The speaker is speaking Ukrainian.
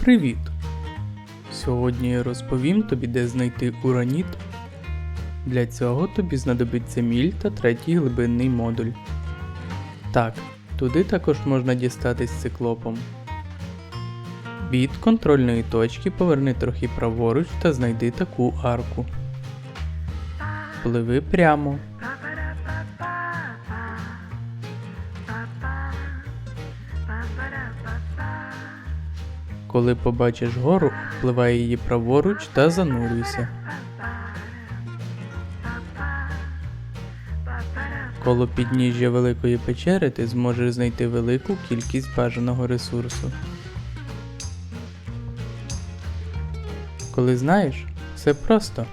Привіт! Сьогодні я розповім тобі, де знайти ураніт. Для цього тобі знадобиться міль та третій глибинний модуль. Так, туди також можна дістатись циклопом. Від контрольної точки поверни трохи праворуч та знайди таку арку. Пливи прямо. Коли побачиш гору, впливай її праворуч та занурюйся. Коло підніжжя великої печери ти зможеш знайти велику кількість бажаного ресурсу. Коли знаєш, все просто.